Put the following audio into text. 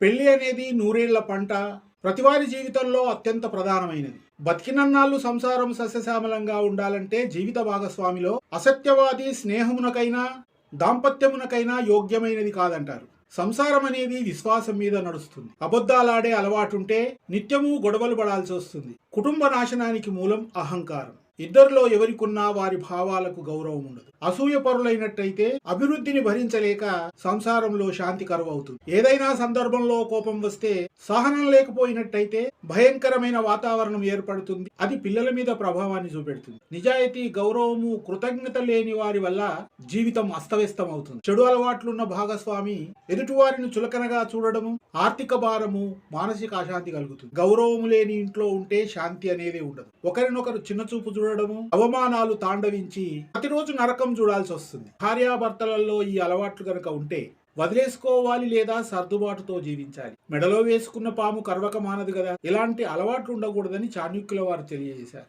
పెళ్ళి అనేది నూరేళ్ళ పంట ప్రతివారి జీవితంలో అత్యంత ప్రధానమైనది. బతికినన్నాళ్ళు సంసారం సస్యశ్యామలంగా ఉండాలంటే జీవిత భాగస్వామిలో అసత్యవాది స్నేహమునకైనా దాంపత్యమునకైనా యోగ్యమైనది కాదంటారు. సంసారం అనేది విశ్వాసం మీద నడుస్తుంది. అబద్ధాలాడే అలవాటుంటే నిత్యము గొడవలు పడాల్సి వస్తుంది కుటుంబ నాశనానికి మూలం అహంకారం. ఇద్దరిలో ఎవరికున్నా వారి భావాలకు గౌరవం ఉండదు. అసూయ పరులైనట్టయితే అభివృద్ధిని భరించలేక సంసారంలో శాంతి కరువవుతుంది. ఏదైనా సందర్భంలో కోపం వస్తే సహనం లేకపోయినట్టయితే భయంకరమైన వాతావరణం ఏర్పడుతుంది. అది పిల్లల మీద ప్రభావాన్ని చూపెడుతుంది. నిజాయితీ గౌరవము కృతజ్ఞత లేని వారి వల్ల జీవితం అస్తవ్యస్తం అవుతుంది చెడు అలవాట్లున్న భాగస్వామి ఎదుటివారిని చులకనగా చూడడము ఆర్థిక భారము మానసిక అశాంతి కలుగుతుంది. గౌరవము లేని ఇంట్లో ఉంటే శాంతి అనేది ఉండదు. ఒకరినొకరు చిన్నచూపు చూడడము అవమానాలు తాండవించి ప్రతిరోజు నరకం చూడాల్సి వస్తుంది. భార్యాభర్తలలో ఈ అలవాట్లు గనక ఉంటే వదిలేసుకోవాలి లేదా సర్దుబాటుతో జీవించాలి. మెడలో వేసుకున్న పాము కర్వక మానదు కదా. ఇలాంటి అలవాట్లు ఉండకూడదని చాణుక్యుల వారు తెలియజేశారు.